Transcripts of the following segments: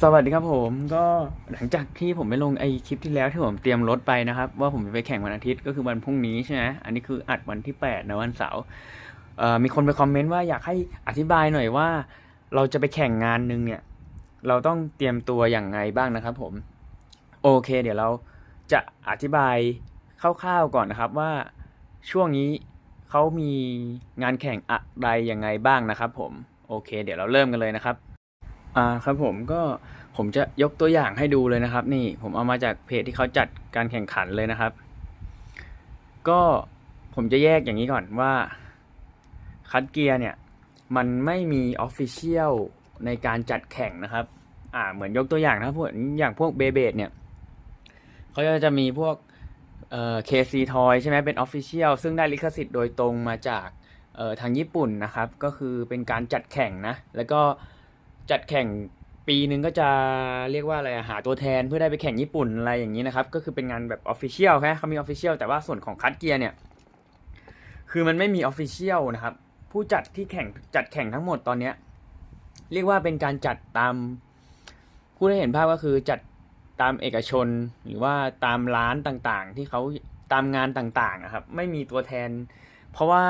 สวัสดีครับผมก็หลังจากที่ผมไปลงไอคลิปที่แล้วที่ผมเตรียมรถไปนะครับ ว่าผมจะไปแข่งวันอาทิตย์ก็คือวันพรุ่งนี้ใช่ไหมอันนี้คืออัดวันที่8นะวันเสาร์มีคนไปคอมเมนต์ว่าอยากให้อธิบายหน่อยว่า เราจะไปแข่งงานหนึ่งเนี่ย เราต้องเตรียมตัวอย่างไงบ้างนะครับ ผม โอเค เดี๋ยวเราจะอธิบายคร่าวๆก่อนนะครับว่าช่วงนี้เขามีงานแข่งอะไรยังไงบ้างนะครับ ผมโอเค เดี๋ยวเราเริ่มกันเลยนะครับ อ่าครับผมก็ผมจะยกตัวอย่างให้ดูเลยนะครับ นี่ผมเอามาจากเพจที่เขาจัดการแข่งขันเลยนะครับ ก็ผมจะแยกอย่างนี้ก่อนว่าคัดเกียร์เนี่ย มันไม่มีออฟฟิเชียลในการจัดแข่งนะครับ อ่าเหมือนยกตัวอย่างนะพวกอย่างพวกเบเบดเนี่ยเขาจะมีพวกเอ่อ KC Toy ใช่ไหมเป็นออฟฟิเชียลซึ่งได้ลิขสิทธิ์โดยตรงมาจากเอ่อทางญี่ปุ่นนะครับ ก็คือเป็นการจัดแข่งนะ แล้วก็ จัดแข่งปีหนึ่งก็จะเรียกว่าอะไรหาตัวแทนเพื่อได้ไปแข่งญี่ปุ่นอะไรอย่างนี้นะครับ ก็คือเป็นงานแบบออฟฟิเชียลแค่เขามีออฟฟิเชียลแต่ว่าส่วนของคัดเกียร์เนี่ย คือมันไม่มีออฟฟิเชียลนะครับ ผู้จัดที่แข่งจัดแข่งทั้งหมดตอนเนี้ย เรียกว่าเป็นการจัดตามผู้ได้เห็นภาพก็คือจัดตามเอกชนหรือว่าตามร้านต่างๆ ที่เขาตามงานต่างๆอะครับ ไม่มีตัวแทน เพราะว่า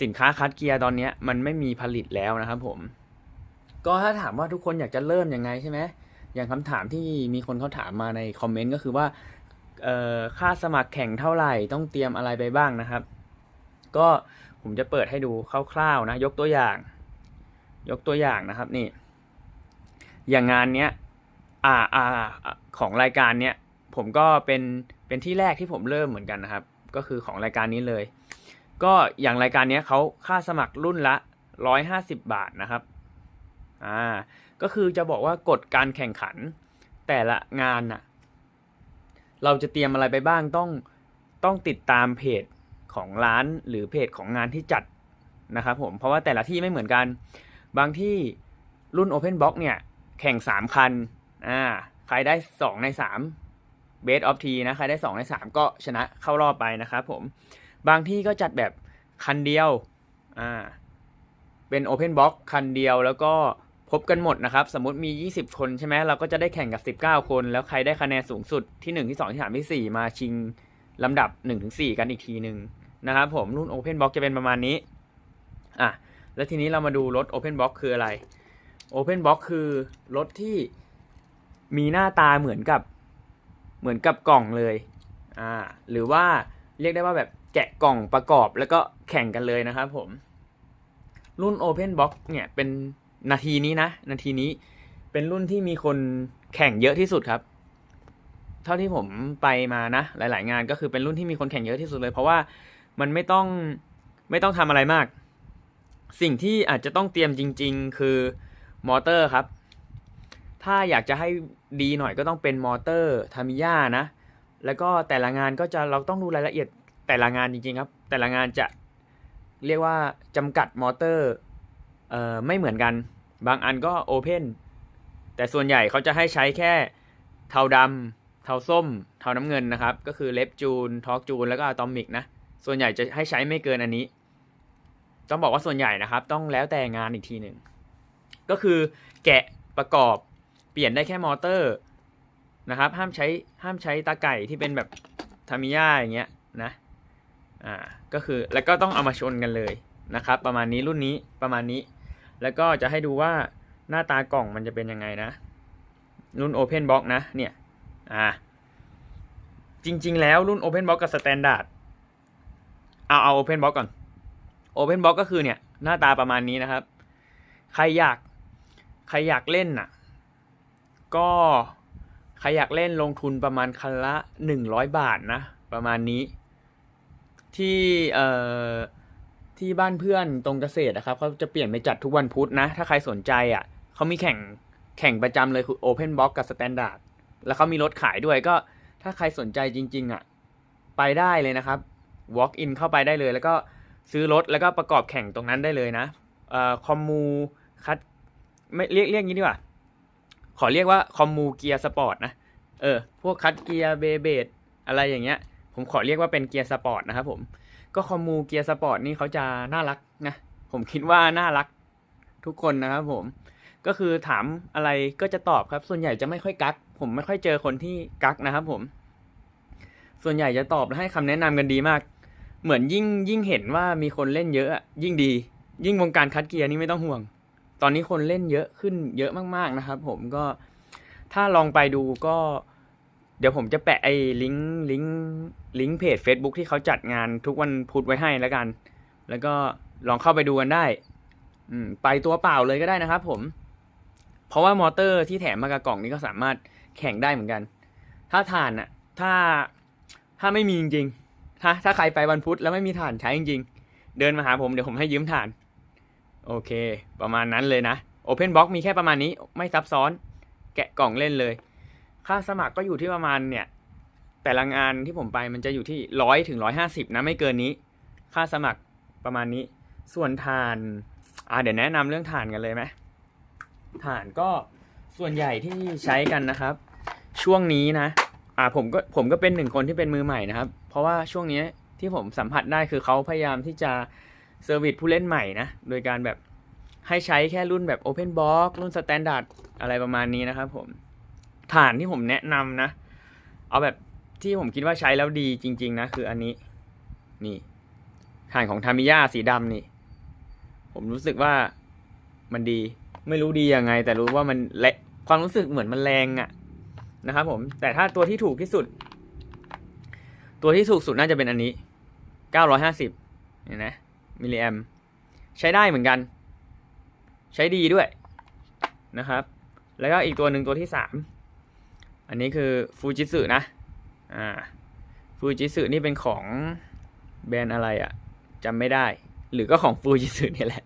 สินค้าคัดเกียร์ตอนนี้มันไม่มีผลิตแล้วนะครับผม ก็ถ้าถามว่าทุกคนอยากจะเริ่มยังไงใช่ไหมอย่างคำถามที่มีคนเขาถามมาในคอมเมนต์ก็คือว่าค่าสมัครแข่งเท่าไหร่ต้องเตรียมอะไรไปบ้างนะครับ ก็ผมจะเปิดให้ดูคร่าวๆนะ ยกตัวอย่าง ยกตัวอย่างนะครับนี่ อย่างงานเนี้ยอ่าอ่าของรายการเนี้ยผมก็เป็นเป็นที่แรกที่ผมเริ่มเหมือนกันนะครับ ก็คือของรายการนี้เลย ก็อย่างรายการเนี้ยเขาค่าสมัครรุ่นละร้อยห้าสิบบาทนะครับ อ่าก็คือจะบอกว่ากฎการแข่งขันแต่ละงานน่ะเราจะเตรียมอะไรไปบ้างต้องต้องติดตามเพจของร้านหรือเพจของงานที่จัดนะครับผมเพราะว่าแต่ละที่ไม่เหมือนกัน บางที่รุ่น Open Box เนี่ย แข่ง 3 คันอ่าใครได้ 2 ใน3 Best of T นะ ใครได้ 2 ใน 3 ก็ชนะเข้ารอบไปนะครับผมบางที่ก็จัดแบบคันเดียวอ่าเป็น Open Box คันเดียวแล้วก็ พบกันหมดนะครับ สมมติมี 20 คนใช่ไหมเราก็จะได้แข่งกับ 19 คน แล้วใครได้คะแนนสูงสุดที่ 1 ที่ 2 ที่ 3 ที่ 4 มาชิงลำดับ 1-4 กันอีกทีหนึ่งนะครับผมรุ่น Open Box จะเป็นประมาณนี้อะแล้วทีนี้เรามาดูรถ Open Box คืออะไร Open Box คือรถที่มีหน้าตาเหมือนกับเหมือนกับกล่องเลยอ่าหรือว่าเรียกได้ว่าแบบแกะกล่องประกอบแล้วก็แข่งกันเลยนะครับผม รุ่น Open Box เนี่ยเป็น นาทีนี้นะนาทีนี้เป็นรุ่นที่มีคนแข่งเยอะที่สุดครับ เท่าที่ผมไปมานะ หลาย ๆ งานก็คือเป็นรุ่นที่มีคนแข่งเยอะที่สุดเลย เพราะว่ามันไม่ต้องไม่ต้องทำอะไรมาก สิ่งที่อาจจะต้องเตรียมจริง ๆ คือมอเตอร์ครับ ถ้าอยากจะให้ดีหน่อยก็ต้องเป็นมอเตอร์ทามิยานะ แล้วก็แต่ละงานก็จะเราต้องดูรายละเอียดแต่ละงานจริง ๆ ครับ แต่ละงานจะเรียกว่าจำกัดมอเตอร์ เอ่อไม่เหมือนกัน บางอันก็โอเพนแต่ส่วนใหญ่เขาจะให้ใช้แค่เทาดำเทาส้ม เทาน้ำเงินนะครับ ก็คือเลฟจูนทอกจูนแล้วก็อะตอมิกนะ ส่วนใหญ่จะให้ใช้ไม่เกินอันนี้ ต้องบอกว่าส่วนใหญ่นะครับ ต้องแล้วแต่งานอีกทีหนึ่ง ก็คือแกะประกอบเปลี่ยนได้แค่มอเตอร์นะครับ ห้ามใช้ห้ามใช้ตาไก่ที่เป็นแบบทามิยาอย่างเงี้ยนะอ่าก็คือแล้วก็ต้องเอามาชนกันเลยนะครับ ประมาณนี้รุ่นนี้ประมาณนี้ แล้วก็จะให้ดูว่าหน้าตากล่องมันจะเป็นยังไงนะ รุ่น Open Box นะ เนี่ย อ่า จริง ๆ แล้วรุ่น Open Box กับ Standard เอาเอา Open Box ก่อน Open Box ก็คือเนี่ย หน้าตาประมาณนี้นะครับ ใครอยาก ใครอยากเล่นน่ะ ก็ ใครอยากเล่นลงทุนประมาณคันละหนึ่งร้อยบาทนะ ประมาณนี้ ที่ เอ่อ ที่บ้านเพื่อนตรงเกษตรนะครับเขาจะเปลี่ยนไปจัดทุกวันพุธนะ ถ้าใครสนใจอะเขามีแข่งแข่งประจำเลยคือ Open Box กับ Standard แล้วเขามีรถขายด้วยก็ถ้าใครสนใจจริง ๆอะไปได้เลยนะครับ walk in เข้าไปได้เลย แล้วก็ซื้อรถแล้วก็ประกอบแข่งตรงนั้นได้เลยนะเอ่อคอมมูคัดไม่เรียกเรียกงี้ดีกว่า ขอเรียกว่าคอมมูเกียร์สปอร์ตนะเออพวกคัดเกียร์เบเบดอะไรอย่างเงี้ย ผมขอเรียกว่าเป็นเกียร์สปอร์ตนะครับผม ก็คอมมูเกียร์สปอร์ตนี่เขาจะน่ารักนะผมคิดว่าน่ารักทุกคนนะครับผมก็คือถามอะไรก็จะตอบครับ ส่วนใหญ่จะไม่ค่อยกัก ผมไม่ค่อยเจอคนที่กักนะครับผม ส่วนใหญ่จะตอบและให้คำแนะนำกันดีมาก เหมือนยิ่งยิ่งเห็นว่ามีคนเล่นเยอะอะยิ่งดี ยิ่งวงการคัดเกียร์นี่ไม่ต้องห่วง ตอนนี้คนเล่นเยอะขึ้นเยอะมากๆนะครับ ผมก็ถ้าลองไปดูก็ เดี๋ยวผมจะแปะไอ้ลิงก์ลิงก์ลิงก์เพจ Facebook ที่เขาจัดงานทุกวันพุธไว้ให้แล้วกัน แล้วก็ลองเข้าไปดูกันได้ อืม ไปตัวเปล่าเลยก็ได้นะครับผม เพราะว่ามอเตอร์ที่แถมมากับกล่องนี้ก็สามารถแข่งได้เหมือนกัน ถ้าถ่านอะถ้าถ้าไม่มีจริงๆถ้าถ้าใครไปวันพุธแล้วไม่มีถ่านใช้จริงๆ เดินมาหาผมเดี๋ยวผมให้ยืมถ่าน โอเค ประมาณนั้นเลยนะ Open Box มีแค่ประมาณนี้ไม่ซับซ้อน แกะกล่องเล่นเลย ค่าสมัครก็อยู่ที่ประมาณเนี่ย แต่ละงานที่ผมไปมันจะอยู่ที่ร้อยถึงร้อยห้าสิบนะไม่เกินนี้ ค่าสมัครประมาณนี้ ส่วนถ่านอ่าเดี๋ยวแนะนำเรื่องถ่านกันเลยไหมถ่านก็ส่วนใหญ่ที่ใช้กันนะครับ ช่วงนี้นะ อ่าผมก็ผมก็เป็นหนึ่งคนที่เป็นมือใหม่นะครับ เพราะว่าช่วงนี้ที่ผมสัมผัสได้คือเขาพยายามที่จะเซอร์วิสผู้เล่นใหม่นะ โดยการแบบให้ใช้แค่รุ่นแบบ Open Box รุ่น Standard อะไรประมาณนี้นะครับผม ฐานที่ผมแนะนำนะ เอาแบบที่ผมคิดว่าใช้แล้วดีจริง ๆ นะ คืออันนี้ นี่ฐานของทามิยาสีดำนี่ ผมรู้สึกว่ามันดี ไม่รู้ดียังไง แต่รู้ว่ามันและความรู้สึกเหมือนมันแรงอะนะครับผม แต่ถ้าตัวที่ถูกที่สุด ตัวที่ถูกสุดน่าจะเป็นอันนี้ 950เห็นไหมมิลลิแอมใช้ได้เหมือนกัน ใช้ดีด้วยนะครับ แล้วก็อีกตัวหนึ่งตัวที่สาม อันนี้คือฟูจิสึนะ อ่า ฟูจิสึนี่เป็นของแบรนด์อะไรอะ่ะจำไม่ได้ หรือก็ของฟูจิสึนี่แหละ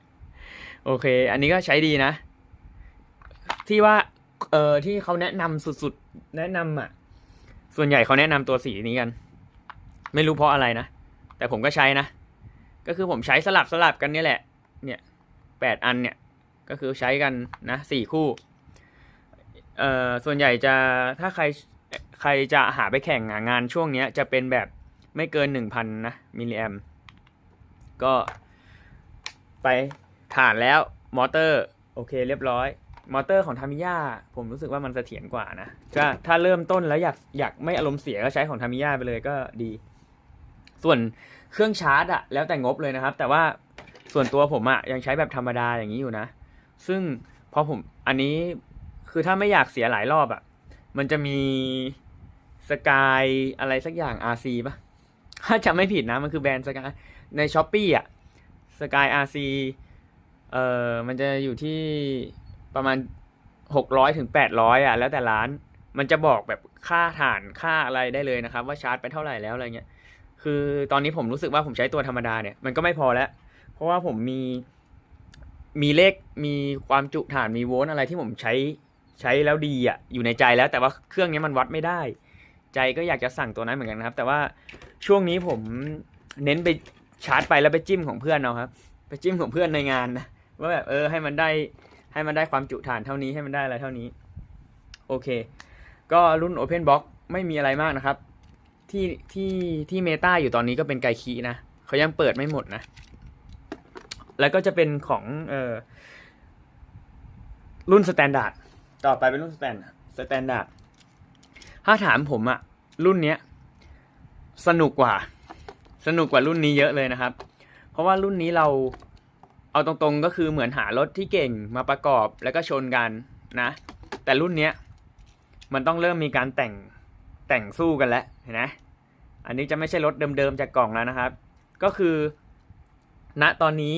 โอเค อันนี้ก็ใช้ดีนะ ที่ว่า เอ่อที่เขาแนะนำสุดๆ แนะนำอะ ส่วนใหญ่เขาแนะนำตัวสีนี้กัน ไม่รู้เพราะอะไรนะ แต่ผมก็ใช้นะ ก็คือผมใช้สลับสลับกันนี่แหละ เนี่ยแปดอันเนี่ย ก็คือใช้กันนะสี่คู่ เอ่อส่วนใหญ่จะถ้าใครใครจะหาไปแข่งงานช่วงเนี้ยจะเป็นแบบไม่เกินหนึ่งพันนะมิลลิแอมก็ไปผ่านแล้วมอเตอร์โอเคเรียบร้อย มอเตอร์ของทามิยาผมรู้สึกว่ามันเสถียรกว่านะก็ถ้าเริ่มต้นแล้วอยากอยากไม่อารมณ์เสียก็ใช้ของทามิยาไปเลยก็ดี ส่วนเครื่องชาร์จอะแล้วแต่งบเลยนะครับ แต่ว่าส่วนตัวผมอะยังใช้แบบธรรมดาอย่างนี้อยู่นะ ซึ่งพอผมอันนี้ คือถ้าไม่อยากเสียหลายรอบอะมันจะมีสกายอะไรสักอย่าง RC ปะถ้าจำไม่ผิดนะ มันคือแบรนด์สกายในช้อปปี้อะสกาย RC เอ่อมันจะอยู่ที่ประมาณหกร้อยถึงแปดร้อยอะ แล้วแต่ร้าน มันจะบอกแบบค่าฐานค่าอะไรได้เลยนะครับ ว่าชาร์จไปเท่าไหร่แล้วอะไรเงี้ย คือตอนนี้ผมรู้สึกว่าผมใช้ตัวธรรมดาเนี่ย มันก็ไม่พอแล้ว เพราะว่าผมมีมีเลขมีความจุฐานมีโวลต์อะไรที่ผมใช้ ใช้แล้วดีอะอยู่ในใจแล้ว แต่ว่าเครื่องนี้มันวัดไม่ได้ ใจก็อยากจะสั่งตัวนั้นเหมือนกันนะครับ แต่ว่าช่วงนี้ผมเน้นไปชาร์จไปแล้วไปจิ้มของเพื่อนเอาครับ ไปจิ้มของเพื่อนในงานนะว่าแบบเออให้มันได้ให้มันได้ความจุฐานเท่านี้ให้มันได้อะไรเท่านี้ โอเค ก็รุ่น Open Box ไม่มีอะไรมากนะครับ ที่ที่ที่เมตาอยู่ตอนนี้ก็เป็นไกคีนะเขายังเปิดไม่หมดนะ แล้วก็จะเป็นของเออรุ่นสแตนดาร์ด ต่อไปเป็นรุ่นสแตนสแตนดาร์ดถ้าถามผมอะรุ่นเนี้ย สนุกกว่า สนุกกว่ารุ่นนี้เยอะเลยนะครับ เพราะว่ารุ่นนี้เราเอาตรงๆก็คือเหมือนหารถที่เก่งมาประกอบแล้วก็ชนกันนะ แต่รุ่นเนี้ยมันต้องเริ่มมีการแต่งแต่งสู้กันแล้วเห็นไหมอันนี้จะไม่ใช่รถเดิมๆจากกล่องแล้วนะครับ ก็คือณตอนนี้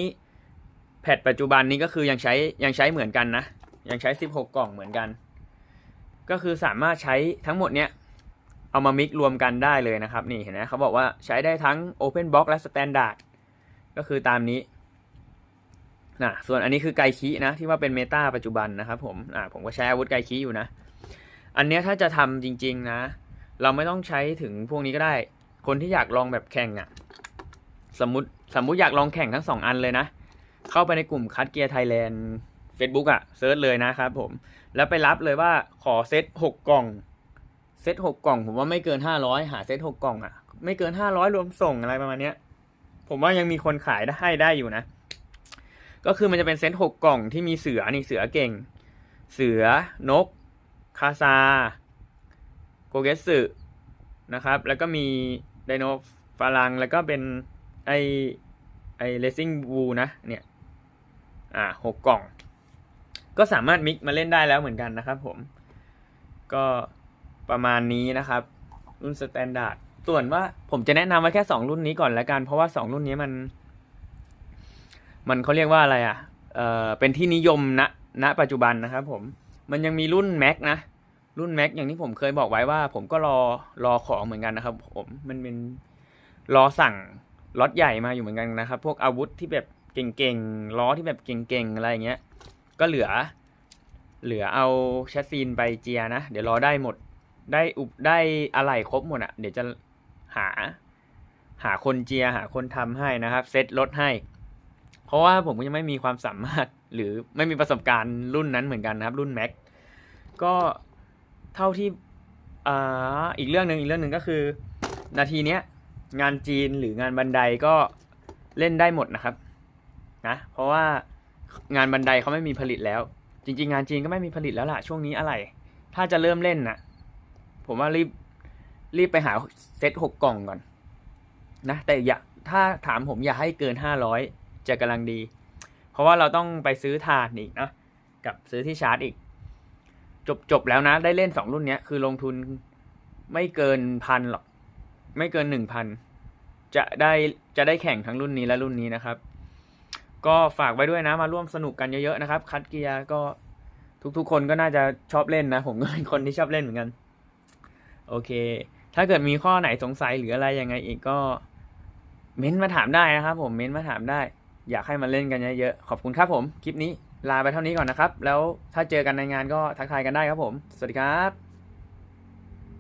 แพทปัจจุบันนี้ก็คือยังใช้ยังใช้เหมือนกันนะ ยังใช้ 16 กล่องเหมือนกัน ก็คือสามารถใช้ทั้งหมดเนี้ยเอามามิกรวมกันได้เลยนะครับ นี่เห็นไหมเขาบอกว่าใช้ได้ทั้ง Open Box และ Standard ก็คือตามนี้นะส่วนอันนี้คือไกคินะ ที่ว่าเป็นเมตาปัจจุบันนะครับผมอ่าผมก็ใช้อาวุธไกคิอยู่นะ อันเนี้ยถ้าจะทำจริง ๆนะ เราไม่ต้องใช้ถึงพวกนี้ก็ได้ คนที่อยากลองแบบแข่งอะ่ะ สมมติสมมุติอยากลองแข่งทั้งสองอันเลยนะ เข้าไปในกลุ่มคัดเกียร์ไทยแลนด์ Facebook อะ่ะเซิร์ชเลยนะครับผม แล้วไปรับเลยว่าขอเซตหกกล่อง เซตหกกล่อง ผมว่าไม่เกินห้าร้อยหาเซตหกกล่องอะ่ะ ไม่เกินห้าร้อยรวมส่งอะไรประมาณเนี้ย ผมว่ายังมีคนขายได้ได้อยู่นะ ก็คือมันจะเป็นเซตหกกล่องที่มีเสือนี่เสือเก่ง เสือนก คาซา โกเกสึนะครับ แล้วก็มีไดโนฟารังแล้วก็เป็นไอไอเลสซิ่งวูนะ เนี่ย อ่าหกกล่อง ก็สามารถมิกมาเล่นได้แล้วเหมือนกันนะครับผม ก็ประมาณนี้นะครับ รุ่นสแตนดาร์ดส่วนว่าผมจะแนะนำไว้แค่สองรุ่นนี้ก่อนแล้วกัน เพราะว่าสองรุ่นนี้มัน มันเขาเรียกว่าอะไรอะ เออเป็นที่นิยมณณปัจจุบันนะครับผมมันยังมีรุ่น Mac นะ รุ่น Mac อย่างที่ผมเคยบอกไว้ว่า ผมก็รอรอของเหมือนกันนะครับผมมันเป็นรอสั่งล็อตใหญ่มาอยู่เหมือนกันนะครับ พวกอาวุธที่แบบเก่งๆล้อที่แบบเก่งๆอะไรอย่างเงี้ย ก็เหลือ เหลือเอาแชสซีนไปเจียนะ เดี๋ยวรอได้หมด ได้อุบได้อะไรครบหมดอะ่ะ เดี๋ยวจะหา หาคนเจียหาคนทำให้นะครับเซตรถให้ เพราะว่าผมก็ยังไม่มีความสามารถหรือไม่มีประสบการณ์รุ่นนั้นเหมือนกันนะครับ รุ่น Mac ก็เท่าที่อ่าอีกเรื่องหนึ่งอีกเรื่องหนึ่งก็คือ นาทีเนี้ยงานจีนหรืองานบันไดก็เล่นได้หมดนะครับ นะ เพราะว่า งานบันไดเขาไม่มีผลิตแล้ว จริง ๆ งานจีนก็ไม่มีผลิตแล้วล่ะ ช่วงนี้อะไร ถ้าจะเริ่มเล่นน่ะ ผมว่ารีบรีบไปหาเซตหกกล่องก่อน นะ แต่อย่าถ้าถามผมอย่าให้เกินห้าร้อยจะกำลังดี เพราะว่าเราต้องไปซื้อถ่านอีกนะกับซื้อที่ชาร์จอีก จบจบแล้วนะ ได้เล่นสองรุ่นเนี้ยคือลงทุนไม่เกินพันหรอก ไม่เกินหนึ่งพันจะได้จะได้แข่งทั้งรุ่นนี้และรุ่นนี้นะครับ ก็ฝากไว้ด้วยนะมาร่วมสนุกกันเยอะๆนะครับ คัดเกียร์ก็ทุกๆ คนก็น่าจะชอบเล่นนะ ผมก็เป็นคนที่ชอบเล่นเหมือนกัน โอเค ถ้าเกิดมีข้อไหนสงสัยหรืออะไรยังไงอีกก็ เม้นต์มาถามได้นะครับ ผมเม้นต์มาถามได้ อยากให้มาเล่นกันเยอะๆขอบคุณครับผมคลิปนี้ลาไปเท่านี้ก่อนนะครับ แล้วถ้าเจอกันในงานก็ทักทายกันได้ครับผม สวัสดีครับ